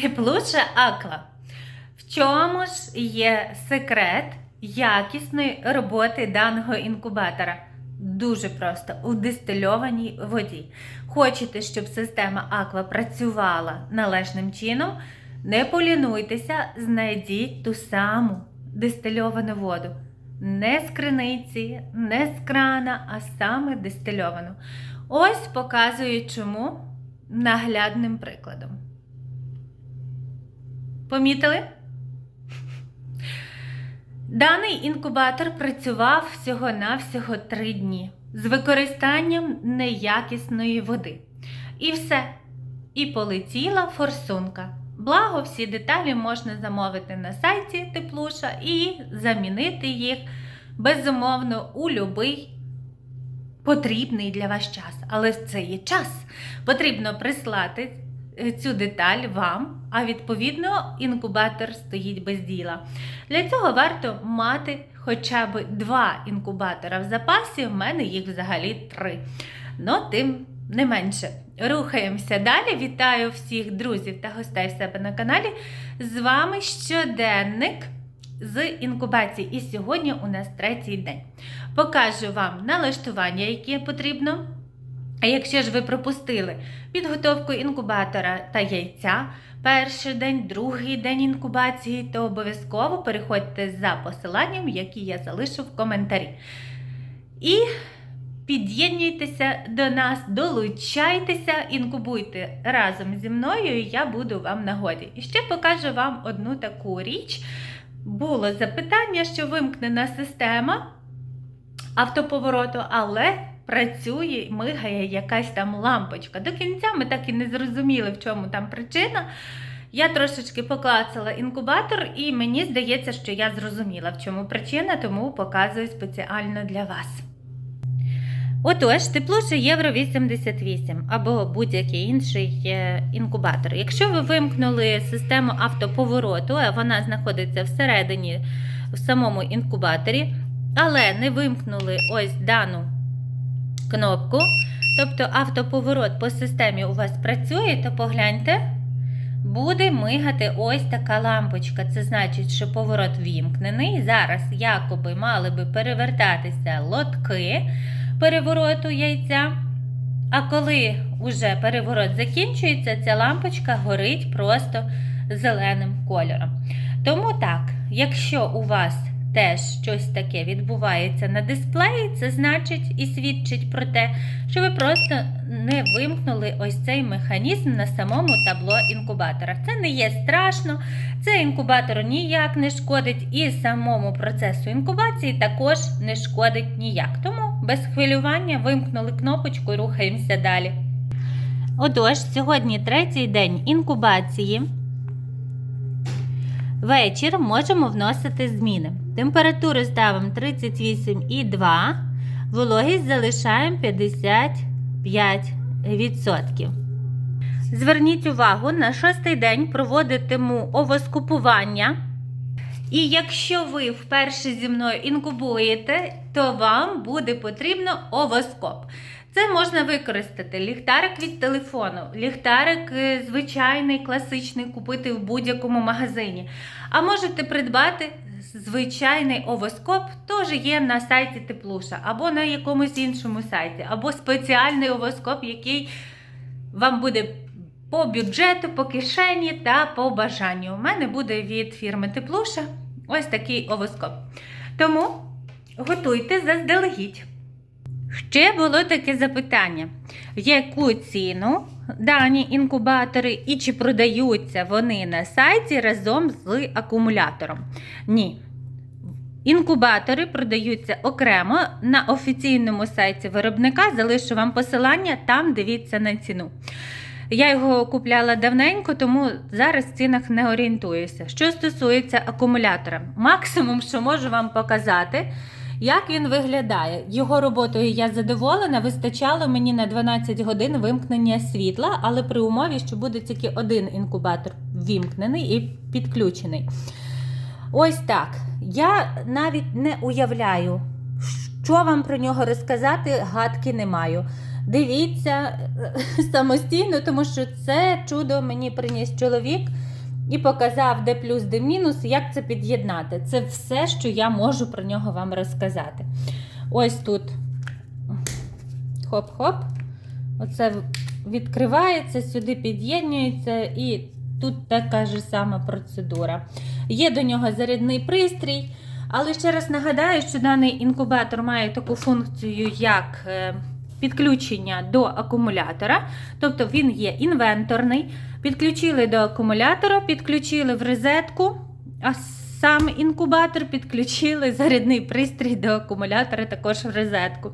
Теплуша Аква. В чому ж є секрет якісної роботи даного інкубатора? Дуже просто у дистильованій воді. Хочете, щоб система Аква працювала належним чином? Не полінуйтеся, знайдіть ту саму дистильовану воду. Не з криниці, не з крана, а саме дистильовану. Ось показую чому наглядним прикладом. Помітили? Даний інкубатор працював всього-навсього 3 дні з використанням неякісної води. І все. І полетіла форсунка. Благо, всі деталі можна замовити на сайті Теплуша і замінити їх безумовно у будь-який потрібний для вас час. Але це є час. Потрібно прислати цю деталь вам, а відповідно інкубатор стоїть без діла. Для цього варто мати хоча б два інкубатора в запасі. В мене їх взагалі три. Ну, тим не менше. Рухаємося далі. Вітаю всіх друзів та гостей в себе на каналі. З вами щоденник з інкубації. І сьогодні у нас третій день. Покажу вам налаштування, яке потрібно. А якщо ж ви пропустили підготовку інкубатора та яйця, перший день, другий день інкубації, то обов'язково переходьте за посиланням, які я залишу в коментарі. І під'єднуйтеся до нас, долучайтеся, інкубуйте разом зі мною, і я буду вам нагоді. І ще покажу вам одну таку річ. Було запитання, що вимкнена система автоповороту, але працює, мигає якась там лампочка. До кінця ми так і не зрозуміли, в чому там причина. Я трошечки поклацала інкубатор, і мені здається, що я зрозуміла, в чому причина, тому показую спеціально для вас. Отож, теплуша Євро 88 або будь-який інший е, інкубатор. Якщо ви вимкнули систему автоповороту, вона знаходиться всередині в самому інкубаторі, але не вимкнули ось дану кнопку, тобто автоповорот по системі у вас працює, то погляньте, буде мигати ось така лампочка. Це значить, що поворот вімкнений. Зараз якоби мали би перевертатися лотки перевороту яйця. А коли уже переворот закінчується, ця лампочка горить просто зеленим кольором. Тому так, якщо у вас теж щось таке відбувається на дисплеї, це значить і свідчить про те, що ви просто не вимкнули ось цей механізм на самому табло інкубатора. Це не є страшно, це інкубатору ніяк не шкодить, і самому процесу інкубації також не шкодить ніяк. Тому без хвилювання вимкнули кнопочку і рухаємося далі. Отож, сьогодні третій день інкубації. Вечір можемо вносити зміни. Температуру ставимо 38,2, вологість залишаємо 55%. Зверніть увагу, на шостий день проводитиму овоскупування. І якщо ви вперше зі мною інкубуєте, то вам буде потрібно овоскоп. Це можна використати ліхтарик від телефону, ліхтарик е, звичайний, класичний, купити в будь-якому магазині. А можете придбати звичайний овоскоп, теж є на сайті Теплуша, або на якомусь іншому сайті, або спеціальний овоскоп, який вам буде по бюджету, по кишені та по бажанню. У мене буде від фірми Теплуша ось такий овоскоп. Тому готуйте заздалегідь. Ще було таке запитання: яку ціну дані інкубатори і чи продаються вони на сайті разом з акумулятором? Ні. Інкубатори продаються окремо на офіційному сайті виробника. Залишу вам посилання, там дивіться на ціну. Я його купляла давненько, тому зараз в цінах не орієнтуюся. Що стосується акумулятора, максимум, що можу вам показати, як він виглядає. Його роботою я задоволена, вистачало мені на 12 годин вимкнення світла, але при умові, що буде тільки один інкубатор вімкнений і підключений. Ось так. Я навіть не уявляю, що вам про нього розказати, гадки не маю. Дивіться е, самостійно, тому що це чудо мені приніс чоловік. і показав, де плюс, де мінус, як це під'єднати. Це все, що я можу про нього вам розказати. Ось тут хоп-хоп. Оце відкривається, сюди під'єднується, і тут така ж сама процедура. Є до нього зарядний пристрій, але ще раз нагадаю, що даний інкубатор має таку функцію, як е, підключення до акумулятора, тобто він є інвенторний. Підключили до акумулятора, підключили в розетку, а сам інкубатор підключили зарядний пристрій до акумулятора також в розетку.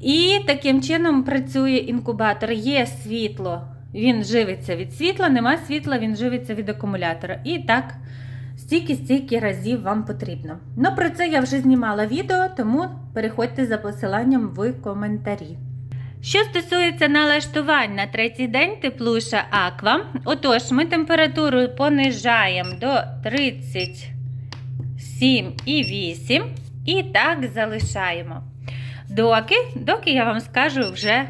І таким чином працює інкубатор. Є світло, він живиться від світла, нема світла, він живиться від акумулятора. І так, стільки-стільки разів вам потрібно. Ну, про це я вже знімала відео, тому переходьте за посиланням в коментарі. Що стосується налаштувань на третій день теплуша Аква, отож, ми температуру понижаємо до 37,8 і так залишаємо. Доки, доки я вам скажу вже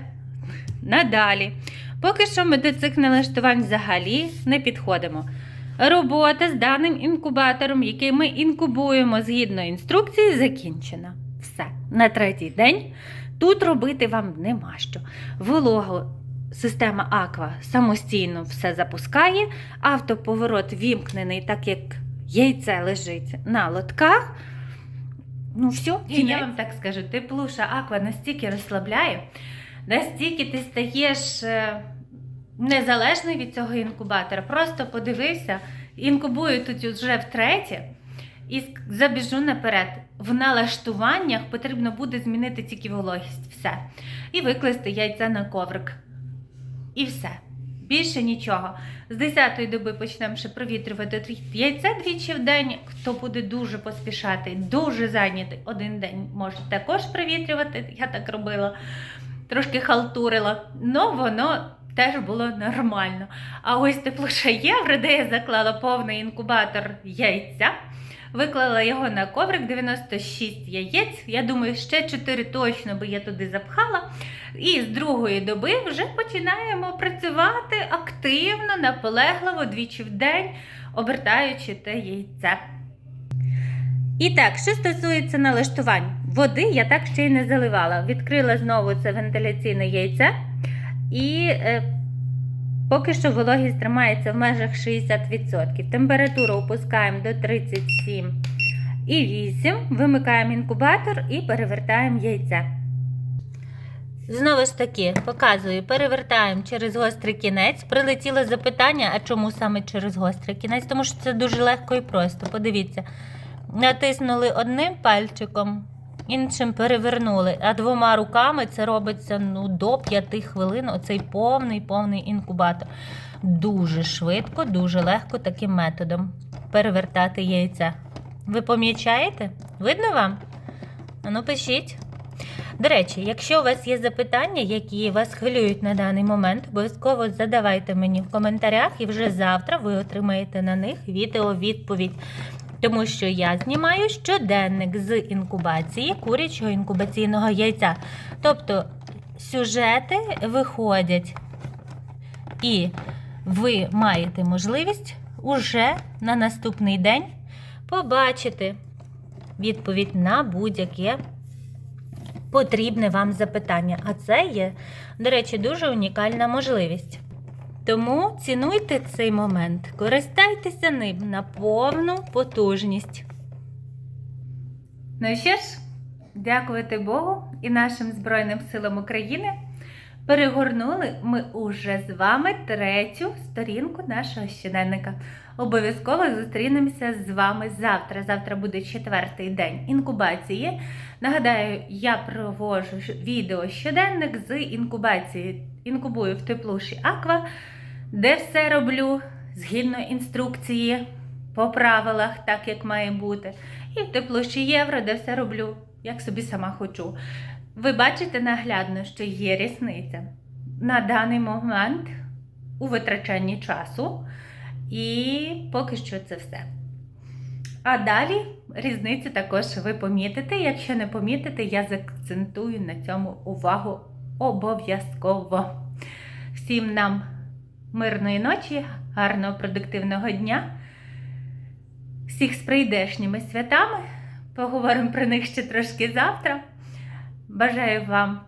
надалі. Поки що ми до цих налаштувань взагалі не підходимо. Робота з даним інкубатором, який ми інкубуємо згідно інструкції, закінчена. Все. На третій день тут робити вам нема що. Вологу система Аква самостійно все запускає, автоповорот вімкнений, так як яйце лежить на лотках. Ну, все, і я вам так скажу, теплуша аква настільки розслабляє, настільки ти стаєш е, незалежний від цього інкубатора. Просто подивився, інкубую тут вже втретє, і забіжу наперед. В налаштуваннях потрібно буде змінити тільки вологість. Все. І викласти яйця на коврик. І все. Більше нічого. З 10-ї доби почнемо ще провітрювати яйця двічі в день. Хто буде дуже поспішати, дуже зайнятий один день, може також провітрювати. Я так робила, трошки халтурила. Ну, воно теж було нормально. А ось теплоша євро, де я заклала повний інкубатор яйця. Виклала його на коврик 96 яєць. Я думаю, ще 4 точно би я туди запхала. І з другої доби вже починаємо працювати активно, наполегливо двічі в день, обертаючи те яйце. І так, що стосується налаштувань, води я так ще й не заливала. Відкрила знову це вентиляційне яйце. І е, поки що вологість тримається в межах 60%. Температуру опускаємо до 37 і 8. Вимикаємо інкубатор і перевертаємо яйце. Знову ж таки, показую, перевертаємо через гострий кінець. Прилетіло запитання, а чому саме через гострий кінець? Тому що це дуже легко і просто. Подивіться, натиснули одним пальчиком, іншим перевернули, а двома руками це робиться ну, до 5 хвилин. Оцей повний повний інкубатор. Дуже швидко, дуже легко таким методом перевертати яйця. Ви помічаєте? Видно вам? Ну, пишіть. До речі, якщо у вас є запитання, які вас хвилюють на даний момент, обов'язково задавайте мені в коментарях, і вже завтра ви отримаєте на них відео-відповідь. Тому що я знімаю щоденник з інкубації курячого інкубаційного яйця. Тобто сюжети виходять, і ви маєте можливість уже на наступний день побачити відповідь на будь-яке потрібне вам запитання. А це є, до речі, дуже унікальна можливість. Тому цінуйте цей момент, користайтеся ним на повну потужність. Ну що ж, дякувати Богу і нашим Збройним силам України. Перегорнули ми уже з вами третю сторінку нашого щоденника. Обов'язково зустрінемося з вами завтра. Завтра буде четвертий день інкубації. Нагадаю, я проводжу ж- відео щоденник з інкубації. Інкубую в теплуші Аква, де все роблю згідно інструкції, по правилах, так як має бути. І в теплуші євро, де все роблю, як собі сама хочу. Ви бачите наглядно, що є різниця на даний момент у витрачанні часу. І поки що це все. А далі різницю також ви помітите. Якщо не помітите, я заакцентую на цьому увагу обов'язково. Всім нам мирної ночі, гарного продуктивного дня. Всіх з прийдешніми святами. Поговоримо про них ще трошки завтра. Бажаю вам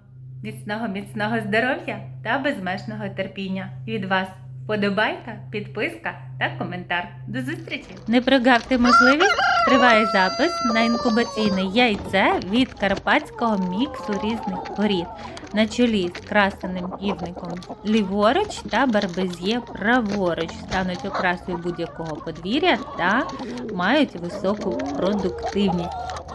міцного, міцного здоров'я та безмежного терпіння. Від вас вподобайка, підписка та коментар. До зустрічі! Не прогавте можливість. Триває запис на інкубаційне яйце від карпатського міксу різних порід на чолі з красеним півником ліворуч та барбезє праворуч стануть окрасою будь-якого подвір'я та мають високу продуктивність.